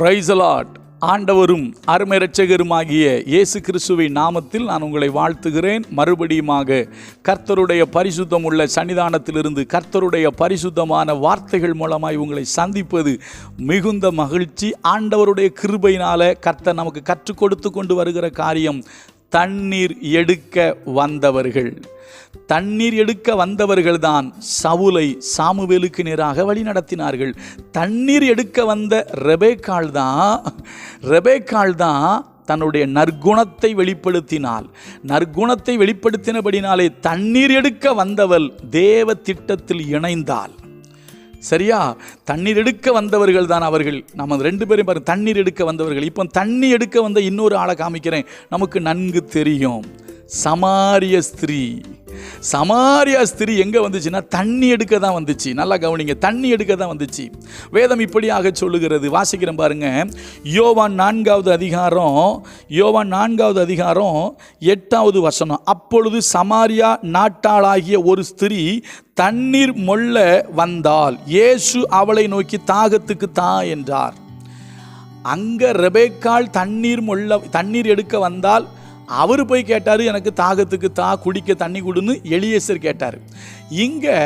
பிரைசலாட் ஆண்டவரும் அருமை இரட்சகருமாகிய இயேசு கிறிஸ்துவின் நாமத்தில் நான் உங்களை வாழ்த்துகிறேன். மறுபடியுமாக கர்த்தருடைய பரிசுத்தம் உள்ள சன்னிதானத்திலிருந்து கர்த்தருடைய பரிசுத்தமான வார்த்தைகள் மூலமாய் உங்களை சந்திப்பது மிகுந்த மகிழ்ச்சி. ஆண்டவருடைய கிருபையினால் கர்த்தர் நமக்கு கற்றுக் கொடுத்து கொண்டு வருகிற காரியம் தண்ணீர் எடுக்க வந்தவர்கள். தண்ணீர் எடுக்க வந்தவர்கள் தான் சவுலை சாமுவேலுக்கு நேராக வழி நடத்தினார்கள். தண்ணீர் எடுக்க வந்த ரெபேக்கால் தான் ரெபேக்கால் தான் தன்னுடைய நற்குணத்தை வெளிப்படுத்தினால் நற்குணத்தை வெளிப்படுத்தினபடினாலே தண்ணீர் எடுக்க வந்தவள் தேவ திட்டத்தில் இணைந்தாள். சரியா? தண்ணீர் எடுக்க வந்தவர்கள் தான் அவர்கள். நம்ம ரெண்டு பேரும் பாருங்க தண்ணீர் எடுக்க வந்தவர்கள். இப்போ தண்ணி எடுக்க வந்த இன்னொரு ஆளை காமிக்கிறேன். நமக்கு நன்கு தெரியும். சமாரிய ஸ்திரீ. சமாரியா ஸ்திரி எங்கே வந்துச்சுன்னா தண்ணி எடுக்க தான் வந்துச்சு. நல்லா கவனிங்க தண்ணி எடுக்க தான் வந்துச்சு. வேதம் இப்படியாக சொல்லுகிறது. வாசிக்கிறேன் பாருங்க. யோவான் நான்காவது அதிகாரம் யோவான் நான்காவது அதிகாரம் எட்டாவது வசனம். அப்பொழுது சமாரியா நாட்டாளாகிய ஒரு ஸ்திரீ தண்ணீர் மொள்ள வந்தால் இயேசு அவளை நோக்கி தாகத்துக்கு தா என்றார். அங்கே ரெபேக்கால் தண்ணீர் மொள்ள தண்ணீர் எடுக்க வந்தால் அவர் போய் கேட்டார் எனக்கு தாகத்துக்கு தா குடிக்க தண்ணி கொடுன்னு எலியேசர் கேட்டார். இங்கே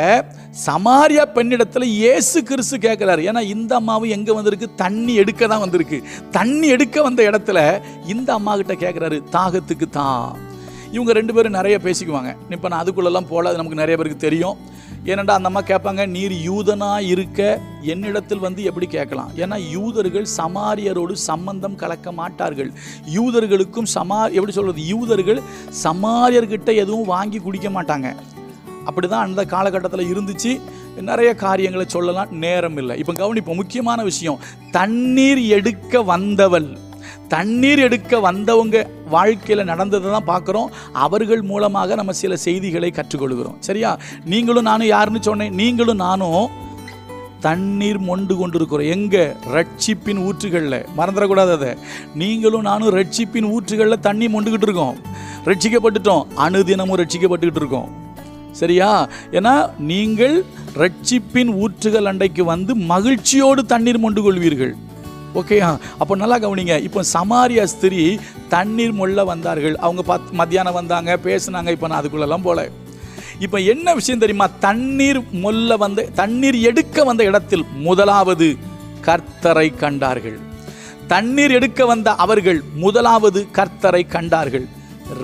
சமாரியா பெண்ணிடத்தில் இயேசு கிறிஸ்து கேட்குறாரு. ஏன்னா இந்த அம்மாவும் எங்கே வந்திருக்கு? தண்ணி எடுக்க தான் வந்திருக்கு. தண்ணி எடுக்க வந்த இடத்துல இந்த அம்மா கிட்ட கேட்குறாரு தாகத்துக்கு தான் இவங்க ரெண்டு பேரும் நிறைய பேசிக்குவாங்க. இப்போ நான் அதுக்குள்ளெல்லாம் போகல அது நமக்கு நிறைய பேருக்கு தெரியும். ஏனண்டா அந்த அம்மா கேட்பாங்க நீர் யூதனாக இருக்க? என்னிடத்தில் வந்து எப்படி கேட்கலாம்? ஏன்னா யூதர்கள் சமாரியரோடு சம்பந்தம் கலக்க மாட்டார்கள். யூதர்களுக்கும் சமா எப்படி சொல்கிறது யூதர்கள் சமாரியர்கிட்ட எதுவும் வாங்கி குடிக்க மாட்டாங்க. அப்படி தான் அந்த காலகட்டத்தில் இருந்துச்சு. நிறைய காரியங்களை சொல்லலாம் நேரம் இல்லை. இப்போ கவனிப்போம் முக்கியமான விஷயம் தண்ணீர் எடுக்க வந்தவள். தண்ணீர் எடுக்க வந்தவங்க வாழ்க்கையில் நடந்ததை தான் பார்க்குறோம். அவர்கள் மூலமாக நம்ம சில செய்திகளை கற்றுக்கொள்கிறோம். சரியா? நீங்களும் நானும் யாருன்னு சொன்னேன். நீங்களும் நானும் தண்ணீர் மொண்டு கொண்டிருக்கிறோம். எங்கே? ரட்சிப்பின் ஊற்றுகளில். மறந்துடக்கூடாது அதை. நீங்களும் நானும் ரட்சிப்பின் ஊற்றுகளில் தண்ணி மொண்டுக்கிட்டு இருக்கோம். ரட்சிக்கப்பட்டுட்டோம். அணுதினமும் ரட்சிக்கப்பட்டுக்கிட்டு இருக்கோம். சரியா? ஏன்னா நீங்கள் ரட்சிப்பின் ஊற்றுகள் அண்டைக்கு வந்து மகிழ்ச்சியோடு தண்ணீர் மொண்டு கொள்வீர்கள். ஓகேயா அப்போ நல்லா கவனிங்க. இப்போ சமாரியா ஸ்திரீ தண்ணீர் மொள்ள வந்தார்கள். அவங்க பத் மத்தியானம் வந்தாங்க பேசுனாங்க இப்போ நான் அதுக்குள்ளெல்லாம் போல. இப்போ என்ன விஷயம் தெரியுமா? தண்ணீர் மொல்ல வந்த தண்ணீர் எடுக்க வந்த இடத்தில் முதலாவது கர்த்தரை கண்டார்கள். தண்ணீர் எடுக்க வந்த அவர்கள் முதலாவது கர்த்தரை கண்டார்கள்.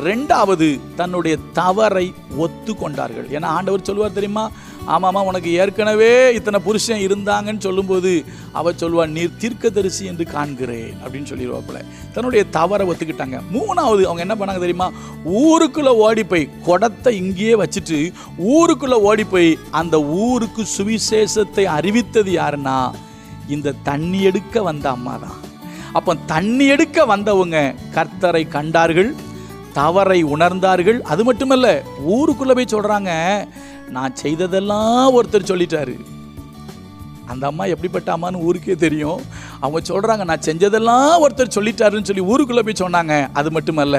ரெண்டாவது தன்னுடைய தவறை ஒத்து கொண்டார்கள் ஏன்னா ஆண்டவர் சொல்லுவார் தெரியுமா? ஆமாம்மா உனக்கு ஏற்கனவே இத்தனை புருஷன் இருந்தாங்கன்னு சொல்லும்போது அவர் சொல்லுவார் நீர் தீர்க்கதரிசி என்று காண்கிறேன் அப்படின்னு சொல்லிடுவாப்புல தன்னுடைய தவறை ஒத்துக்கிட்டாங்க. மூணாவது அவங்க என்ன பண்ணாங்க தெரியுமா? ஊருக்குள்ளே ஓடி போய் குடத்தை இங்கேயே வச்சுட்டு ஊருக்குள்ளே ஓடி போய் அந்த ஊருக்கு சுவிசேஷத்தை அறிவித்தது யாருன்னா? இந்த தண்ணி எடுக்க வந்த அம்மா தான் அப்போ தண்ணி எடுக்க வந்தவங்க கர்த்தரை கண்டார்கள் தவறை உணர்ந்தார்கள். அது மட்டுமல்ல ஊருக்குள்ளே போய் சொல்கிறாங்க நான் செய்ததெல்லாம் ஒருத்தர் சொல்லிட்டாரு. அந்த அம்மா எப்படிப்பட்ட அம்மான்னு ஊருக்கே தெரியும். அவங்க சொல்கிறாங்க நான் செஞ்சதெல்லாம் ஒருத்தர் சொல்லிட்டாருன்னு சொல்லி ஊருக்குள்ளே போய் சொன்னாங்க. அது மட்டுமல்ல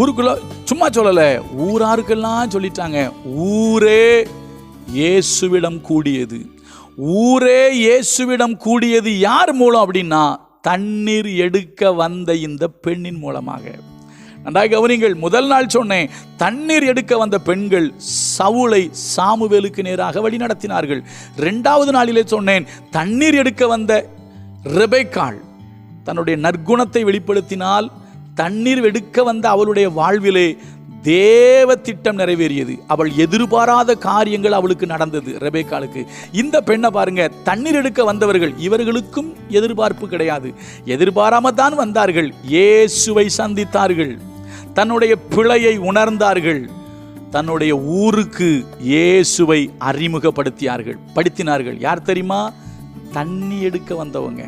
ஊருக்குள்ள சும்மா சொல்லலை ஊராருக்கெல்லாம் சொல்லிட்டாங்க. ஊரே இயேசுவிடம் கூடியது. ஊரே இயேசுவிடம் கூடியது யார் மூலம் அப்படின்னா தண்ணீர் எடுக்க வந்த இந்த பெண்ணின் மூலமாக. நன்றாக கவனிங்கள் முதல் நாள் சொன்னேன் தண்ணீர் எடுக்க வந்த பெண்கள் சவுளை சாமுவேலுக்கு நேராக வழி நடத்தினார்கள். ரெண்டாவது நாளிலே சொன்னேன் தண்ணீர் எடுக்க வந்த ரெபைக்காள் தன்னுடைய நற்குணத்தை வெளிப்படுத்தினால் தண்ணீர் எடுக்க வந்த அவளுடைய வாழ்விலே தேவ திட்டம் நிறைவேறியது. அவள் எதிர்பாராத காரியங்கள் அவளுக்கு நடந்தது ரெபேக்காளுக்கு. இந்த பெண்ணை பாருங்க தண்ணீர் எடுக்க வந்தவர்கள் இவர்களுக்கும் எதிர்பார்ப்பு கிடையாது. எதிர்பாராம தான் வந்தார்கள் இயேசுவை சந்தித்தார்கள். தன்னுடைய பிழையை உணர்ந்தார்கள். தன்னுடைய ஊருக்கு இயேசுவை அறிமுகப்படுத்தியார்கள் படுத்தினார்கள். யார் தெரியுமா? தண்ணி எடுக்க வந்தவங்க.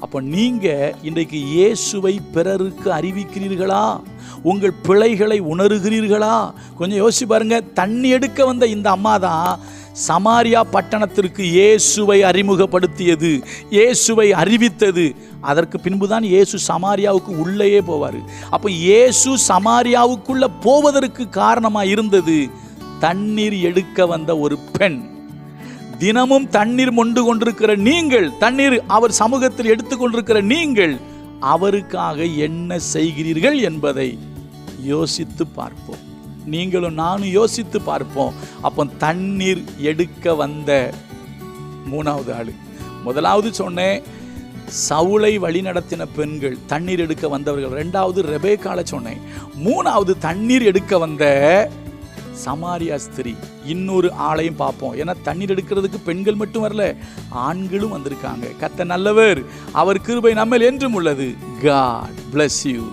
அப்போ நீங்கள் இன்றைக்கு இயேசுவை பிறருக்கு அறிவிக்கிறீர்களா? உங்கள் பிழைகளை உணர்கிறீர்களா? கொஞ்சம் யோசிச்சு பாருங்க. தண்ணி எடுக்க வந்த இந்த அம்மா தான் சமாரியா பட்டணத்திற்கு இயேசுவை அறிமுகப்படுத்தியது இயேசுவை அறிவித்தது. அதற்கு பின்புதான் இயேசு சமாரியாவுக்கு உள்ளேயே போவார். அப்போ இயேசு சமாரியாவுக்குள்ள போவதற்கு காரணமாக இருந்தது தண்ணீர் எடுக்க வந்த ஒரு பெண். தினமும் தண்ணீர் மொண்டு கொண்டிருக்கிற நீங்கள் தண்ணீர் அவர் சமூகத்தில் எடுத்துக்கொண்டிருக்கிற நீங்கள் அவருக்காக என்ன செய்கிறீர்கள் என்பதை யோசித்து பார்ப்போம். நீங்களும் நானும் யோசித்து பார்ப்போம். அப்போ தண்ணீர் எடுக்க வந்த மூணாவது ஆளு. முதலாவது சொன்னேன் சவுளை வழிநடத்தின பெண்கள் தண்ணீர் எடுக்க வந்தவர்கள். ரெண்டாவது ரெபேக்கால சொன்னேன் மூணாவது தண்ணீர் எடுக்க வந்த சமாரியா ஸ்திரி. இன்னொரு ஆளையும் பார்ப்போம். ஏன்னா தண்ணீர் எடுக்கிறதுக்கு பெண்கள் மட்டும் வரல ஆண்களும் வந்திருக்காங்க. கத்த நல்லவர் அவர் கிருபை நம்மள் என்றும் உள்ளது. God bless you